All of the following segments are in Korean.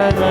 Bye.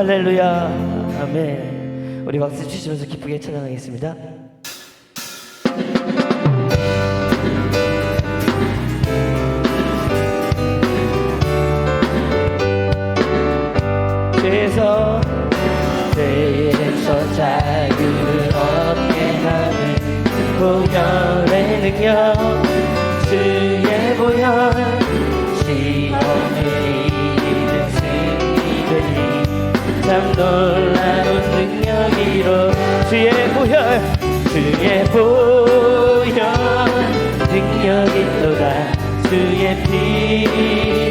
할렐루야. 아멘. 우리 박수 주시면서 기쁘게 찬양하겠습니다. 그래서 내의 저자유를 얻게 하는 보혈의 능력 주의 보혈. 사랑 놀라운 능력이로 주의 보혈 주의 보혈. 능력이 또다 주의 피.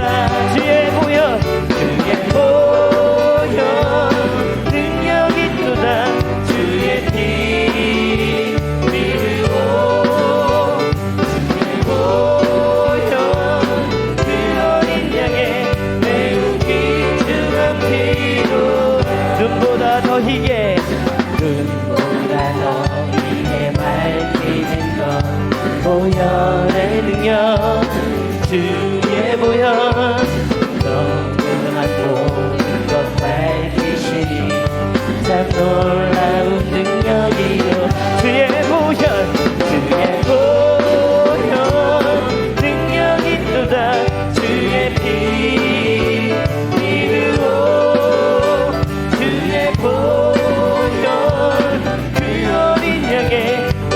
that 참 놀라운 능력이요. 주의 보혈 주의 보혈. 능력이 있도다. 주의 피 이르오 주의 보혈. 그 어린 양의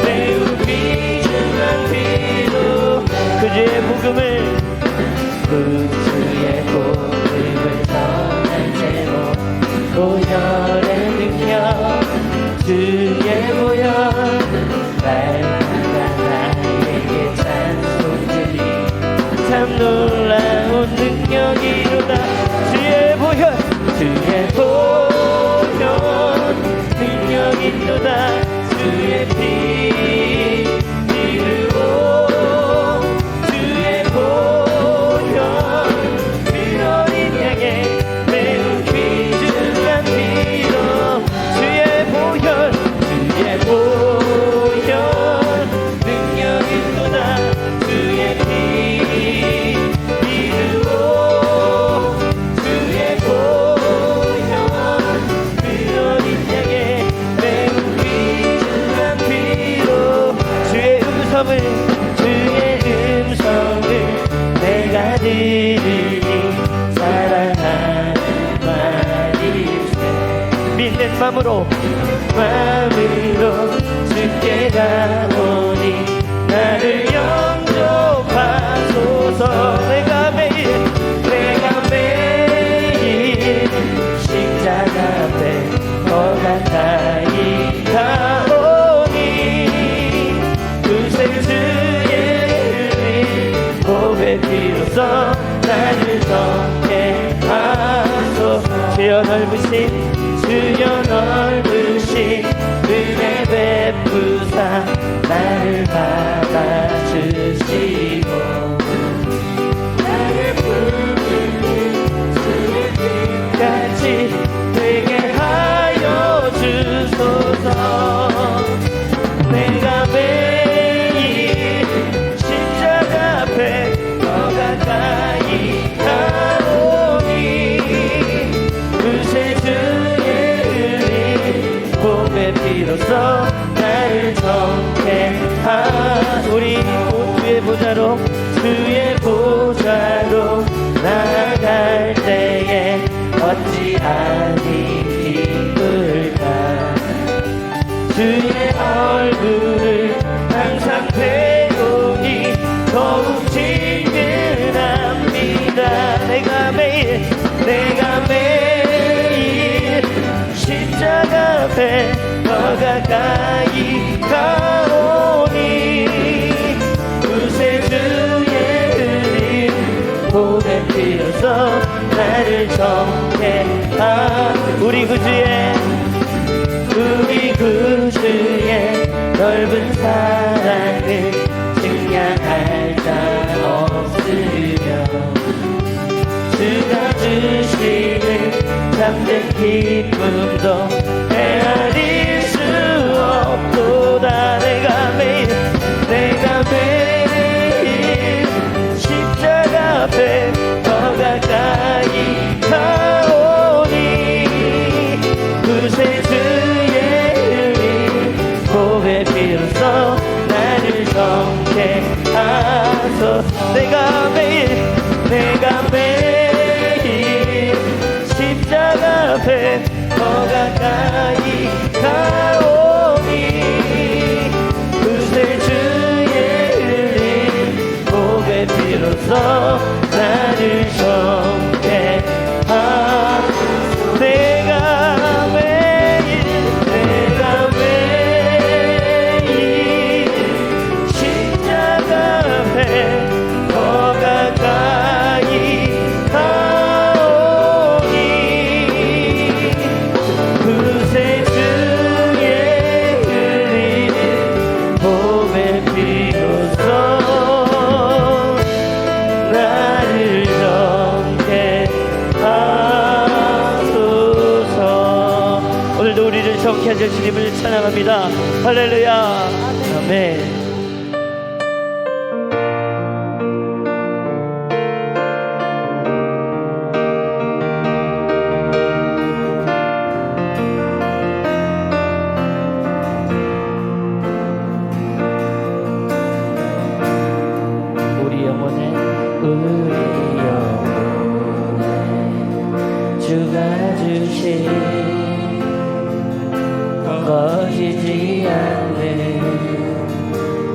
매우 귀중한 피로. 그 주의 복음을 들으니 사랑하는 말이세 믿는 마음으로 마음으로 주께 가오니 나를 영 피로써 나를 정케 하소. 주여 넓으신 주여 넓으신 은혜 베푸사 나를 받아주시 주의 얼굴을 항상 배우니 더욱 친근합니다. 내가 매일 내가 매일 십자가 앞에 더 가까이 가오니 그새 주의 흘린 봄의 피로써 나를 정케하 우리 구주의 구주의 넓은 사랑을 증량할 자 없으며 주가 주시는 참된 기쁨도 헤아릴 수 없도다. 내가 매일 내가 매일 나를 정케 하소 내가 찬양합니다. 할렐루야. 아멘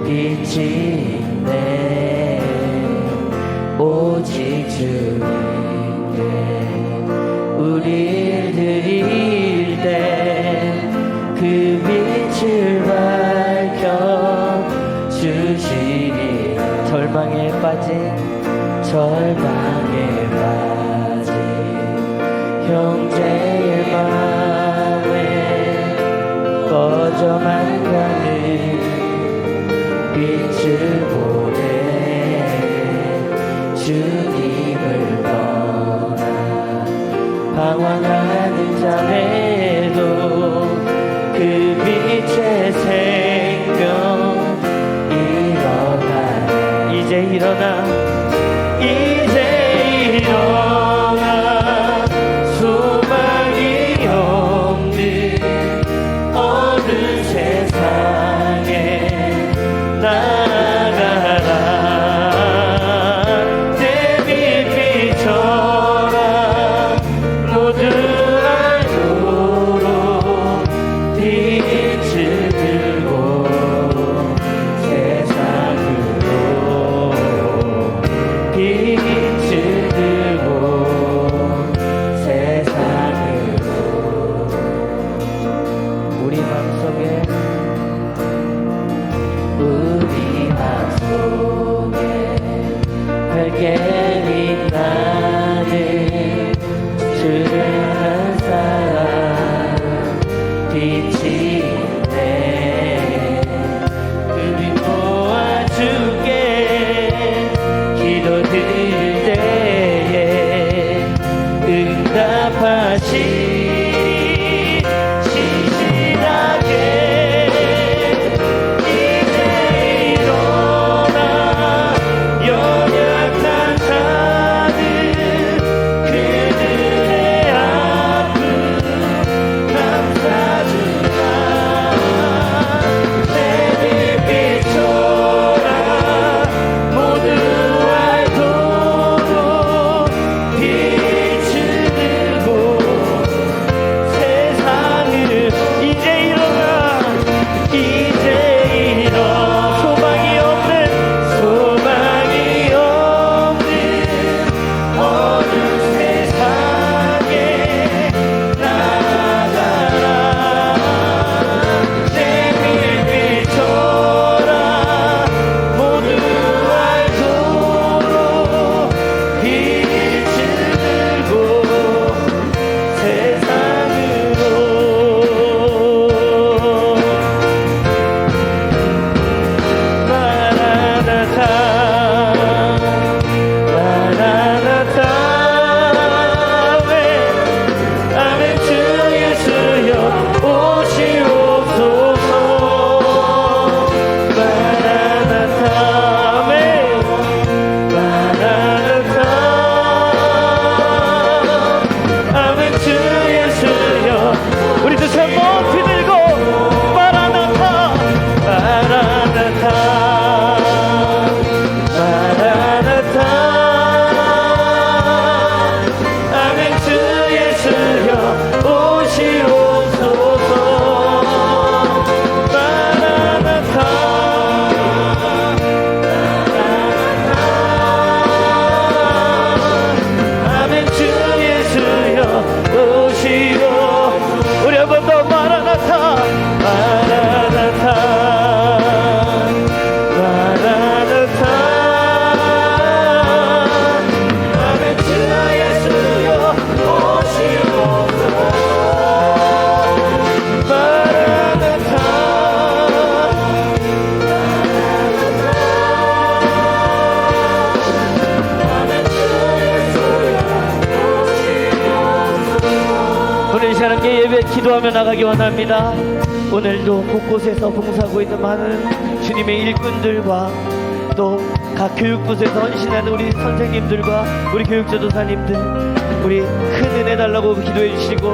빛인데 오직 주님께 우리를 드릴 때 그 빛을 밝혀 주시니 절망에 빠진 절 예배 기도하며 나가기 원합니다. 오늘도 곳곳에서 봉사하고 있는 많은 주님의 일꾼들과 또 각 교육부에서 헌신하는 우리 선생님들과 우리 교육지도사님들 우리 큰 은혜 달라고 기도해 주시고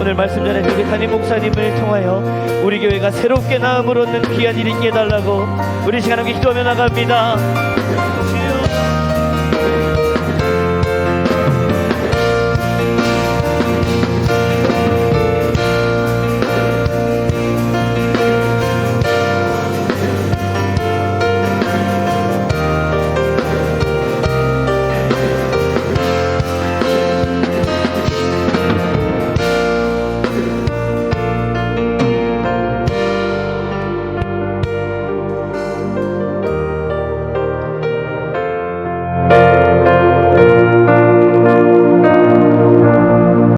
오늘 말씀 전해 주신 담임 목사님을 통하여 우리 교회가 새롭게 나음을 얻는 귀한 일이 있게 달라고 우리 시간 함께 기도하며 나갑니다.